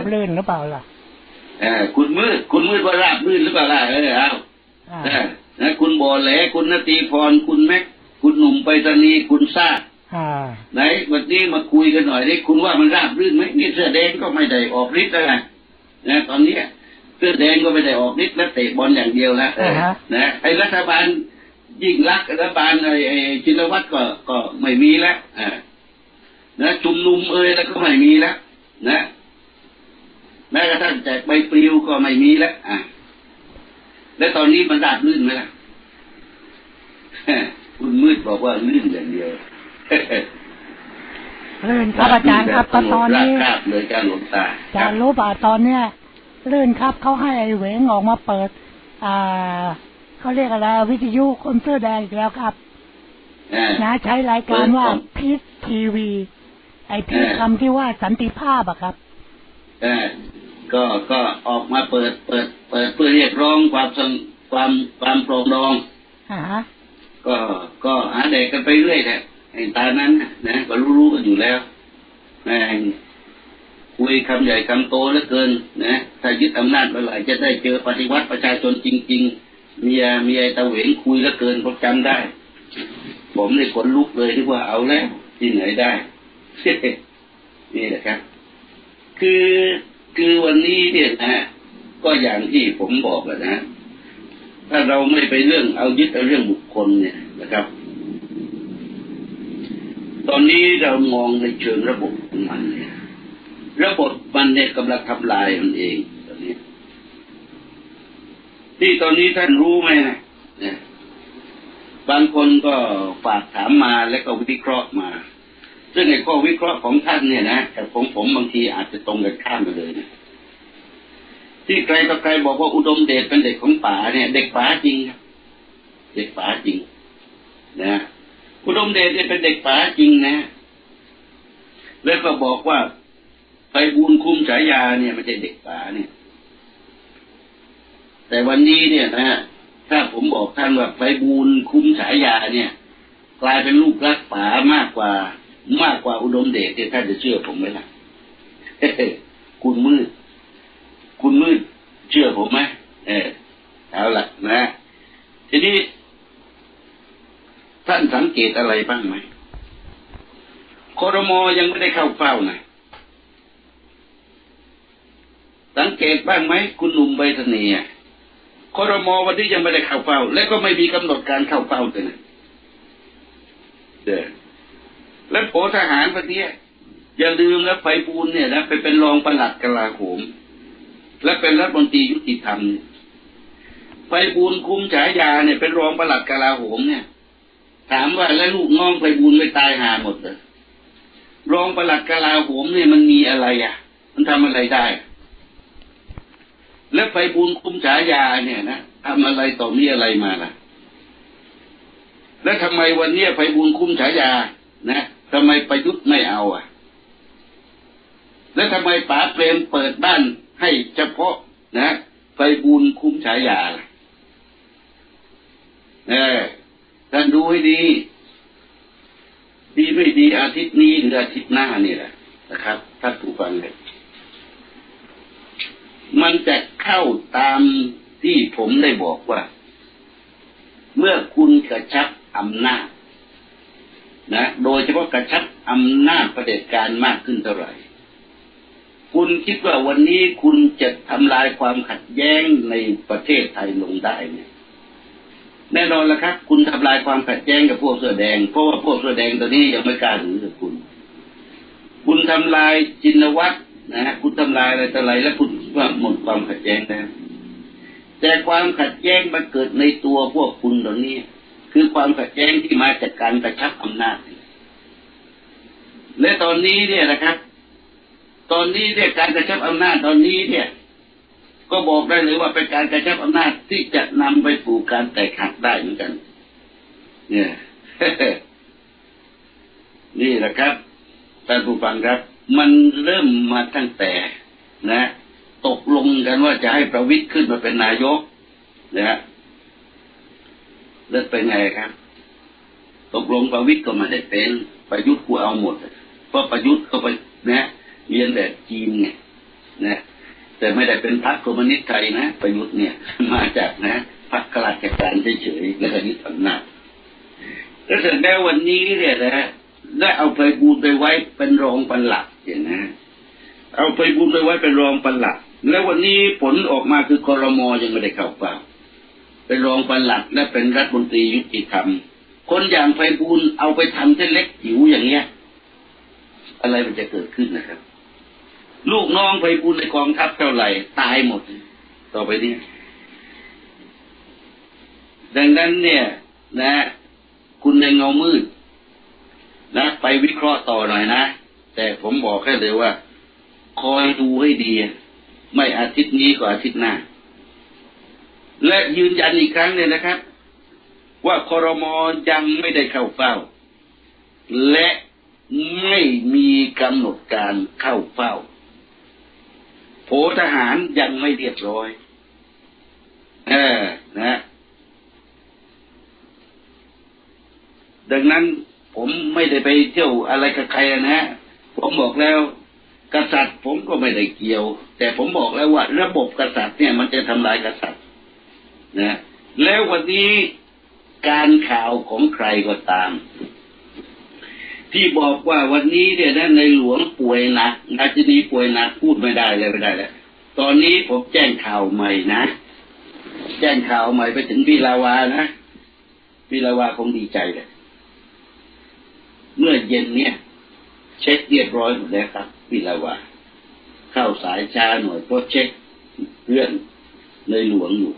บรื่นหรือเปล่าล่ะเออคุณมืด คุณมืดว่าราบรื่นหรือเปล่าล่ะเออเอาอ่าเออนะคุณโบแหลคุณนตีพร คุณแม็ก คุณหนุ่มไปรษณีย์คุณซ่าอ่าไหนวันนี้มาคุยกันหน่อยดิคุณว่ามันราบรื่นไหมนี่เสื้อแดงก็ไม่ได้ออกฤทธิ์แล้วไงนะตอนเนี้ยเสื้อแดงก็ไม่ได้ออกฤทธิ์แล้วเตะบอลอย่างเดียวแล้วเอออ่าฮะนะไอ้รัฐบาลยิ่งรักษณ์รัฐบาลไอ้ไอ้จินวัตรก็ก็ไม่มีแล้วอ่านะชุมนุมเอ่ยแล้วก็ไม่มีแล้วนะ แม้กระทั่งแจกใบปลิวก็ไม่มีแล้วอะแล้วตอนนี้มันราบลื่นไหมล่ะคุณมืดบอกว่าลื่นอย่างเดียวลื่นครับอาจารย์ครับตอนตอนนี้ราบเลยการหลวงตาอาจารย์รู้ป่ะตอนเนี้ยลื่นครับเขาให้ไอ้เหวงออกมาเปิด อ่าเขาเรียกอะไรวิทยุคนเสื้อแดงอีกแล้วครับอ่านะใช้รายการว่าเปิดของพีซทีวี ไอพีเออคำที่ว่าสันติภาพอะครับเออ ก็ก็ออกมาเปิดเปิด เปิดเพื่อเรียกร้องความสงความความปรองดองอ่าฮะก็ก็หาเด็กกันไปเรื่อยแหละไอ้ตานั้นน่ะนะก็รู้ๆกันอยู่แล้วแม่งคุยคำใหญ่คำโตเหลือเกิน นะถ้ายึดอำนาจเมื่อไหร่จะได้เจอปฏิวัติประชาชนจริงๆเมียเมียตะเหวงคุยเหลือเกินผมจำได้ ผมเลยขนลุกเลยที่ว่าเอาแล้วที่ไหนได้นี่แหละครับ คือ คือวันนี้เนี่ยนะก็อย่างที่ผมบอกอะนะ ถ้าเราไม่ไปเรื่องเอายึดเอาเรื่องบุคคลเนี่ยนะครับ ตอนนี้เรามองในเชิงระบบของมันเนี่ย ระบบมันเนี่ยกำลังทำลายมันเองตอนนี้ที่ตอนนี้ท่านรู้ไหมนะเนี่ยบางคนก็ฝากถามมาแล้วก็วิเคราะห์มา ซึ่งไอ้ข้อวิเคราะห์ของท่านเนี่ยนะกับของผมบางทีอาจจะตรงกันข้ามกันเลยนะที่ใครก็ใครบอกว่าอุดมเดชเป็นเด็กของป๋าเนี่ย เด็กป๋าจริงครับเด็กป๋าจริง นะอุดมเดชเนี่ยเป็นเด็กป๋าจริงนะแล้วก็บอกว่าไปบูนคุ้มฉายาเนี่ยไม่ใช่เด็กป๋าเนี่ย แต่วันนี้เนี่ยนะถ้าผมบอกท่านว่าไปบูนคุ้มฉายาเนี่ย กลายเป็นลูกรักป๋ามากกว่า มากกว่าอุดมเดชเนี่ท่านจะเชื่อผมไหมล่ะคุณมืด คุณมืดเชื่อผมไหมเออเอาละนะ ทีนี้ ท่านสังเกตอะไรบ้างไหมคอรมอยังไม่ได้เข้าเฝ้านะสังเกตบ้างไหมคุณหนุ่มใบเสน่ห์คอรมอวันนี้ยังไม่ได้เข้าเฝ้า และก็ไม่มีกำหนดการเข้าเฝ้าเลยนะเด้อ แล้วโผทหารวันนี้อย่าลืมนะไฟบูลเนี่ยนะไปเป็นรองปลัดกลาโหม และเป็นรัฐมนตรียุติธรรมเนี่ยไพบูลคุ้มฉายาเนี่ยเป็นรองปลัดกลาโหมเนี่ย ถามว่าแล้วลูกน้องไพบูลไม่ตายหาหมดเลยรองปลัดกลาโหมเนี่ยมันมีอะไรอะ มันทำอะไรได้ แล้วไพบูลคุ้มฉายาเนี่ยนะทำอะไรต่อมีอะไรมาล่ะ แล้วทำไมวันเนี้ยไพบูลคุ้มฉายานะ ทำไมประยุทธ์ไม่เอาอะ แล้วทำไมป๋าเปรมเปิดบ้านให้เฉพาะนะไปบุญคุ้มฉายาล่ะเออท่านดูให้ดี ดีไม่ดีอาทิตย์นี้หรืออาทิตย์หน้านี่แหละนะครับท่านผู้ฟังเลยมันจะเข้าตามที่ผมได้บอกว่า เมื่อคุณกระชับอำนาจ นะ โดยเฉพาะกระชับอำนาจประเผด็จการมากขึ้นเท่าไหร่ คุณคิดว่าวันนี้คุณจะทำลายความขัดแย้งในประเทศไทยลงได้เนี่ยแน่นอนละครับ คุณทำลายความขัดแย้งกับพวกเสื้อแดง เพราะว่าพวกเสื้อแดงตอนนี้ยังไม่กล้าหือกับคุณ คุณทำลายจินวัตรนะฮะคุณทำลายอะไรต่ออะไรแล้วคุณว่าหมดความขัดแย้งแล้วแต่ความขัดแย้งมันเกิดในตัวพวกคุณตอนนี้ คือความขัดแย้งที่มาจากการกระชับอำนาจ และตอนนี้เนี่ยนะครับ ตอนนี้เนี่ยการกระชับอำนาจตอนนี้เนี่ย ก็บอกได้เลยว่าเป็นการกระชับอำนาจที่จะนำไปสู่การแตกหักได้เหมือนกัน เนี่ย นี่แหละครับท่านผู้ฟังครับ มันเริ่มมาตั้งแต่นะ ตกลงกันว่าจะให้ประวิตยขึ้นมาเป็นนายกนะฮะ เลิกเป็นไงครับ ตกลงประวิตยก็ไม่ได้เป็น ประยุทธ์กูเอาหมดเพราะประยุทธ์ก็ไปนะเรียนแบบจีนไงนะแต่ไม่ได้เป็นพรรคคอมมิวนิสต์ไทยนะประยุทธ์เนี่ย มาจากนะพรรคข้าราชการเฉยๆแล้วก็ยึดอำนาจก็แสดงวันนี้เนี่ยนะได้เอาไปบูลย์ไปไว้เป็นรองปันหลัดอย่างนะ เอาไปบูลย์ไปไว้เป็นรองปันหลัดแล้ววันนี้ผลออกมาคือคอรมอยังไม่ได้เข้าเฝ้า เป็นรองปลัดและเป็นรัฐมนตรียุติธรรม คนอย่างไพบูลเอาไปทำเส้นเล็กจิ๋วอย่างเงี้ย อะไรมันจะเกิดขึ้นนะครับ ลูกน้องไพบูลในกองทัพเท่าไหร่ ตายหมด ต่อไปนี้ดังนั้นเนี่ยนะ คุณในเงามืด นะ ไปวิเคราะห์ต่อหน่อยนะ แต่ผมบอกแค่เลยว่า คอยดูให้ดี ไม่อาทิตย์นี้ก็อาทิตย์หน้า และยืนยันอีกครั้งเลยนะครับ ว่าคอรมอยังไม่ได้เข้าเฝ้า และไม่มีกำหนดการเข้าเฝ้า โผทหารยังไม่เรียบร้อยเออนะ ดังนั้นผมไม่ได้ไปเที่ยวอะไรกับใครนะผมบอกแล้ว กษัตริย์ผมก็ไม่ได้เกี่ยว แต่ผมบอกแล้วว่า ระบบกษัตริย์เนี่ยมันจะทำลายกษัตริย์ นะแล้ววันนี้การข่าวของใครก็ตาม ที่บอกว่าวันนี้เนี่ยนะในหลวงป่วยหนักราชินีป่วยหนักพูดไม่ได้เลยไม่ได้แล้วตอนนี้ผมแจ้งข่าวใหม่นะ แจ้งข่าวใหม่ไปถึงพี่ลาวานะพี่ลาวาคงดีใจเลยเมื่อเย็นเนี่ย เช็คเรียบร้อยหมดแล้วครับพี่ลาวาเข้าสายชาหน่อยเพราะเช็คเรื่องในหลวงอยู่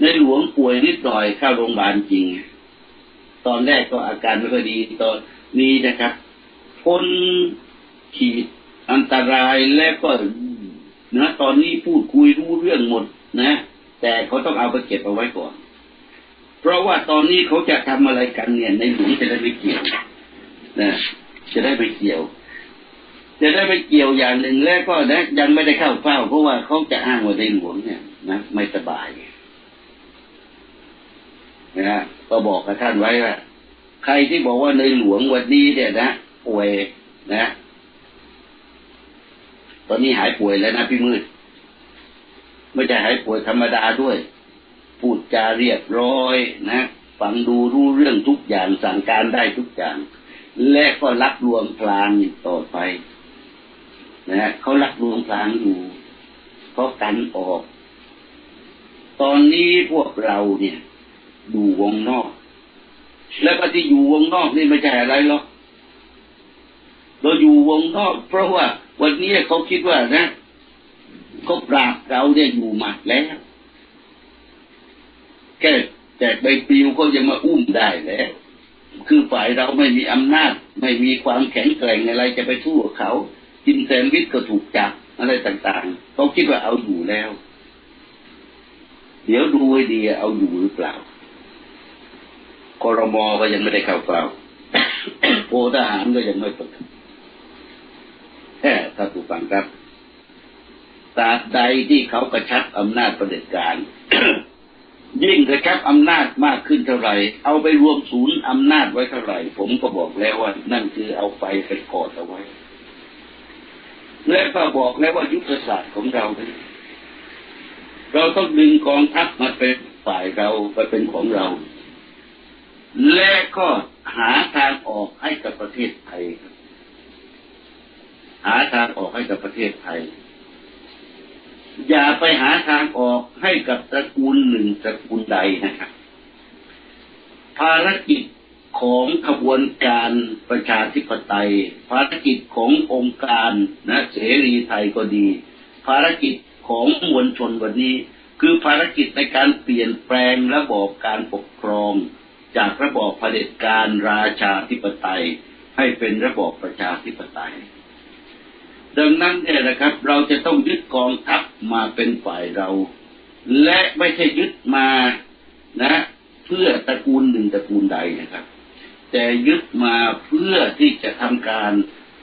ในหลวงป่วยนิดหน่อยเข้าโรงพยาบาลจริง ตอนแรกก็อาการไม่ค่อยดีตอนนี้นะครับพ้นขีดอันตรายแล้วก็นะตอนนี้พูดคุยรู้เรื่องหมดนะ แต่เขาต้องเอาไปเก็บเอาไว้ก่อน เพราะว่าตอนนี้เขาจะทำอะไรกันเนี่ย ในหลวงจะได้ไม่เกี่ยวนะจะได้ไม่เกี่ยว จะได้ไม่เกี่ยวอย่างหนึ่งแล้วก็นะยังไม่ได้เข้าเฝ้าเพราะว่าเขาจะอ้างว่าในหลวงเนี่ยนะไม่สบาย นะฮะก็บอกกับท่านไว้ว่าใครที่บอกว่าในหลวงวันนี้เนี่ยนะป่วยนะ ตอนนี้หายป่วยแล้วนะพี่มืด ไม่ใช่หายป่วยธรรมดาด้วย พูดจาเรียบร้อยนะฟังดูรู้เรื่องทุกอย่างสั่งการได้ทุกอย่าง และก็รับรวมพลางต่อไปนะเขารับรวมพลางอยู่เขากันออก ตอนนี้พวกเราเนี่ย อยู่วงนอก แล้วก็ที่อยู่วงนอกนี่ไม่ใช่อะไรหรอกเราอยู่วงนอก เพราะว่า วันนี้เขาคิดว่านะเขาปราบเราเนี่ยอยู่หมัดแล้วแค่แจกใบปลิวก็ยังมาอุ้มได้แล้วคือฝ่ายเราไม่มีอำนาจ ไม่มีความแข็งแกร่งอะไรจะไปสู้กับเขากินแซนด์วิชก็ถูกจับอะไรต่างๆเขาคิดว่าเอาอยู่แล้ว เดี๋ยวดูให้ดีเอาอยู่หรือเปล่า คอรมอก็ยังไม่ได้เข้าเฝ้าโพทหารก็ยังไม่เปิดแค่ถ้าถูกฟังครับตราบใดที่เขากระชับอำนาจประเด็จการ ยิ่งกระชับอำนาจมากขึ้นเท่าไหร่ เอาไปรวมศูนย์อำนาจไว้เท่าไหร่ ผมก็บอกแล้วว่า นั่นคือเอาไฟไปกอดเอาไว้ และก็บอกแล้วว่ายุทธศาสตร์ของเราเนี่ยเราต้องดึงกองทัพมาเป็นฝ่ายเราไปเป็นของเรา และก็หาทางออกให้กับประเทศไทยครับ หาทางออกให้กับประเทศไทย อย่าไปหาทางออกให้กับตระกูลหนึ่งตระกูลใดนะครับ ภารกิจของขบวนการประชาธิปไตย ภารกิจขององค์การนะเสรีไทยก็ดี ภารกิจของมวลชนวันนี้ คือภารกิจในการเปลี่ยนแปลงระบอบการปกครอง จากระบอบเผด็จการราชาธิปไตย ให้เป็นระบอบประชาธิปไตย ดังนั้นเนี่ยนะครับ เราจะต้องยึดกองทัพมาเป็นฝ่ายเรา และไม่ใช่ยึดมานะ เพื่อตระกูลหนึ่งตระกูลใดนะครับ แต่ยึดมาเพื่อที่จะทำการ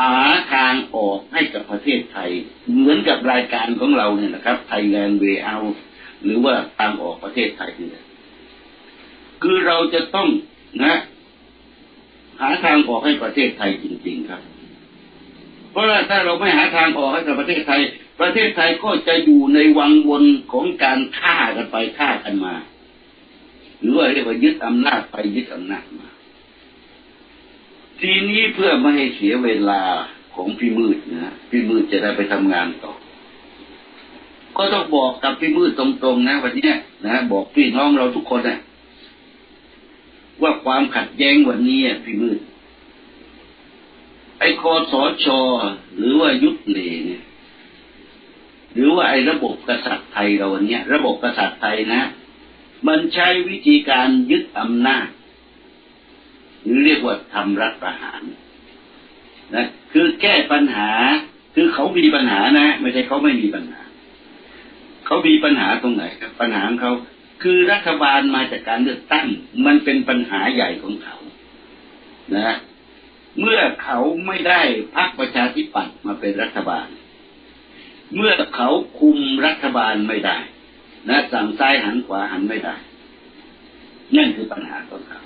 หาทางออกให้กับประเทศไทย เหมือนกับรายการของเราเนี่ยนะครับ Thailand Way Out หรือว่าทางออกประเทศไทยเนี่ย คือเราจะต้องนะ หาทางออกให้ประเทศไทยจริง ๆ ครับ เพราะว่าถ้าเราไม่หาทางออกให้กับประเทศไทย ประเทศไทยก็จะอยู่ในวังวนของการฆ่ากันไปฆ่ากันมา หรือว่าเรียกว่ายึดอำนาจไปยึดอำนาจมา ทีนี้เพื่อไม่ให้เสียเวลาของพี่มืดนะพี่มืดจะได้ไปทำงานต่อ ก็ต้องบอกกับพี่มืดตรงๆนะวันนี้นะบอกพี่น้องเราทุกคนนะ ว่าความขัดแย้งวันนี้พี่มืด ไอ้คอสชหรือว่ายุทธเลเนี่ยหรือว่าไอ้ระบบกษัตริย์ไทยเราเนี่ยระบบกษัตริย์ไทยนะ มันใช้วิธีการยึดอำนาจหรือเรียกว่าทำรัฐประหารนะคือแก้ปัญหา คือเขามีปัญหานะ ไม่ใช่เขาไม่มีปัญหา เขามีปัญหาตรงไหนครับ ปัญหาของเขา คือรัฐบาลมาจากการเลือกตั้ง มันเป็นปัญหาใหญ่ของเขา นะ เมื่อเขาไม่ได้พรรคประชาธิปัตย์มาเป็นรัฐบาล เมื่อเขาคุมรัฐบาลไม่ได้ นะสั่งซ้ายหันขวาหันไม่ได้ นั่นคือปัญหาของเขา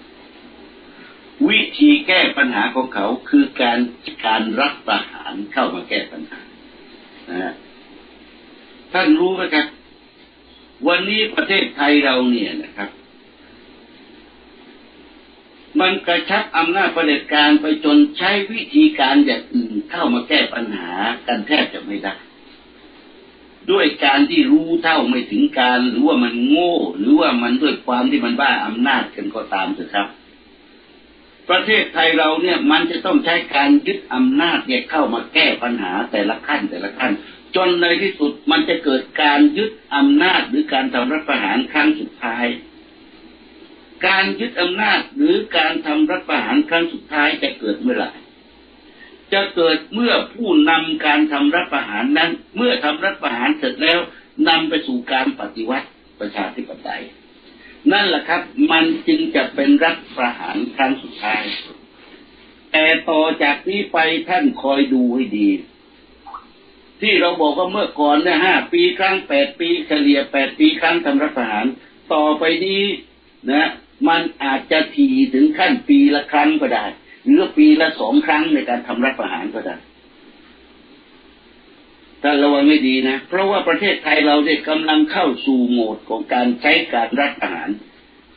วิธีแก้ปัญหาของเขาคือการการรัฐประหารเข้ามาแก้ปัญหานะฮะท่านรู้ไหมครับ วันนี้ประเทศไทยเราเนี่ยนะครับ มันกระชับอำนาจเผด็จการไปจนใช้วิธีการอย่างอื่นเข้ามาแก้ปัญหากันแทบจะไม่ได้ ด้วยการที่รู้เท่าไม่ถึงการหรือว่ามันโง่ หรือว่ามันด้วยความที่มันบ้าอำนาจกันก็ตามเถอะครับ ประเทศไทยเราเนี่ยมันจะต้องใช้การยึดอำนาจเนี่ยเข้ามาแก้ปัญหาแต่ละขั้นแต่ละขั้น จนในที่สุดมันจะเกิดการยึดอำนาจหรือการทำรัฐประหารครั้งสุดท้าย การยึดอำนาจหรือการทำรัฐประหารครั้งสุดท้ายจะเกิดเมื่อไหร่จะเกิดเมื่อผู้นำการทำรัฐประหารนั้น เมื่อทำรัฐประหารเสร็จแล้วนำไปสู่การปฏิวัติประชาธิปไตย นั่นแหละครับ มันจึงจะเป็นรัฐประหารครั้งสุดท้าย แต่ต่อจากนี้ไปท่านคอยดูให้ดี ที่เราบอกว่าเมื่อก่อนเนี่ยห้าปีครั้งแปดปีเฉลี่ยแปดปีครั้งทำรัฐประหาร ต่อไปนี้นะ มันอาจจะทีถึงขั้นปีละครั้งก็ได้ หรือปีละสองครั้งในการทำรัฐประหารก็ได้ท่าระวังให้ดีนะ เพราะว่าประเทศไทยเราเนี่ยกำลังเข้าสู่โหมดของการใช้การรัฐประหาร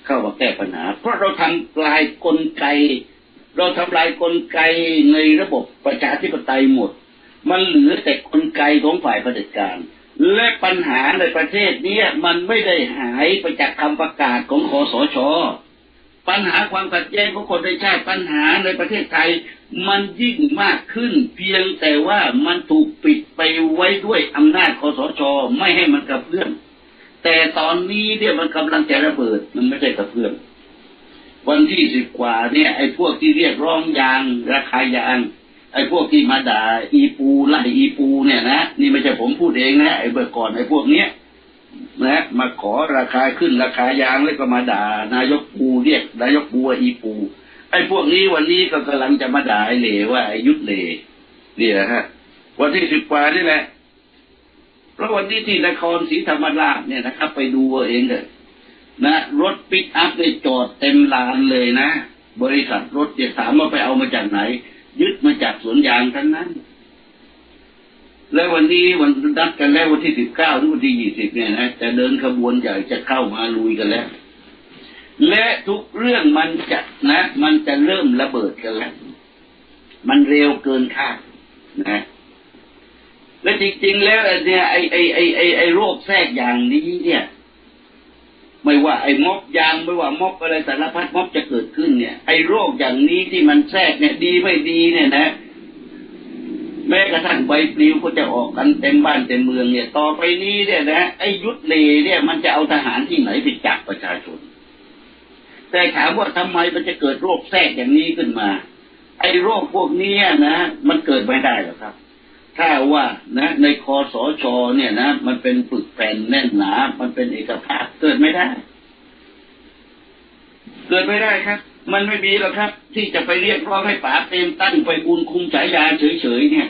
เข้ามาแก้ปัญหา เพราะเราทำลายกลไก เราทำลายกลไกในระบบประชาธิปไตยหมด มันเหลือแต่กลไกของฝ่ายเผด็จการ และปัญหาในประเทศเนี้ยมันไม่ได้หายไปจากคำประกาศของคอสชปัญหาความขัดแย้งของคนในชาติปัญหาในประเทศไทย มันยิ่งมากขึ้น เพียงแต่ว่ามันถูกปิดไปไว้ด้วยอำนาจคอสชไม่ให้มันกระเพื่อมแต่ตอนนี้เนี่ยมันกำลังจะระเบิดมันไม่ใช่กระเพื่อมวันที่สิบกว่าเนี่ยไอ้พวกที่เรียกร้องยาง ราคายาง ไอ้พวกที่มาด่าอีปูไล่อีปูเนี่ยนะนี่ไม่ใช่ผมพูดเองนะไอ้เบิกก่อนไอ้พวกเนี้ยนะมาขอราคาขึ้นราคายางแล้วก็มาด่า นายกปูเรียกนายกปูว่าอีปู ไอ้พวกนี้วันนี้ก็กำลังจะมาด่าไอ้เหลว่าไอ้ยุทธเหลนี่แหละฮะ วันที่สิบกว่านี่แหละเพราะวันนี้ที่นครศรีธรรมราชเนี่ยนะครับ ไปดูเอาเองเลยนะรถปิกอัพเนี่ยจอดเต็มลานเลยนะ บริษัทรถจะถามว่าไปเอามาจากไหน ยึดมาจากสวนยางทั้งนั้น แล้ววันนี้วันนัดกันแล้ววันที่สิบเก้าหรือวันที่ยี่สิบเนี่ยนะจะเดินขบวนใหญ่จะเข้ามาลุยกันแล้ว และทุกเรื่องมันจะนะ มันจะเริ่มระเบิดกันแล้ว มันเร็วเกินคาดนะและจริงๆแล้วเนี่ยไอ้ไอ้ไอ้ไอไอโรคแทรกอย่างนี้เนี่ย ไม่ว่าไอ้ม็อบยางไม่ว่าม็อบอะไรสารพัดม็อบจะเกิดขึ้นเนี่ย ไอ้โรคอย่างนี้ที่มันแทรกเนี่ยดีไม่ดีเนี่ยนะ แม้กระทั่งใบปลิวก็จะออกกันเต็มบ้านเต็มเมืองเนี่ย ต่อไปนี้เนี่ยนะไอ้ยุทธเลเนี่ยมันจะเอาทหารที่ไหนไปจับประชาชน แต่ถามว่าทำไมมันจะเกิดโรคแทรกอย่างนี้ขึ้นมา ไอ้โรคพวกนี้นะมันเกิดไม่ได้หรอกครับ ถ้าว่านะในคอสชเนี่ยนะมันเป็นปึกแผ่นแน่นหนา มันเป็นเอกภาพเกิดไม่ได้ เกิดไม่ได้ครับ มันไม่มีหรอกครับ ที่จะไปเรียกร้องให้ป๋าเต็มตั้งไปบุญคุมฉายาเฉยๆเนี่ย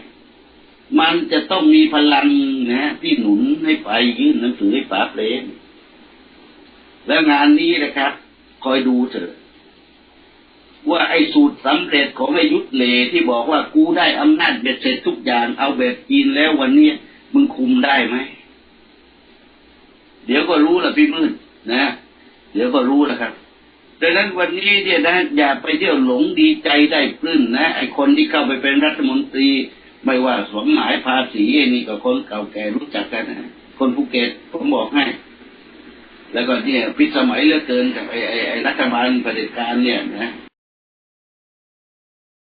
มันจะต้องมีพลังนะที่หนุนให้ไปยื่นหนังสือให้ป๋าเปรมแล้วงานนี้นะครับ คอยดูเถอะ ว่าไอ้สูตรสำเร็จของไอ้ยุทธเลที่บอกว่ากูได้อำนาจเบ็ดเสร็จทุกอย่างเอาแบบจีนแล้ววันเนี้ยมึงคุมได้ไหมเดี๋ยวก็รู้ละพี่มืดนะ เดี๋ยวก็รู้ละครับดังนั้นวันนี้เนี่ยนะอย่าไปเที่ยวหลงดีใจได้ปลื้มนะไอ้คนที่เข้าไปเป็นรัฐมนตรี ไม่ว่าสมหมายภาษีนี่ก็คนเก่าแก่รู้จักกันนะคนภูเก็ตผมบอกให้ แล้วก็เนี่ยพิสมัยเหลือเกินกับไอ้ไอ้ไอ้รัฐบาลเผด็จการเนี่ยนะ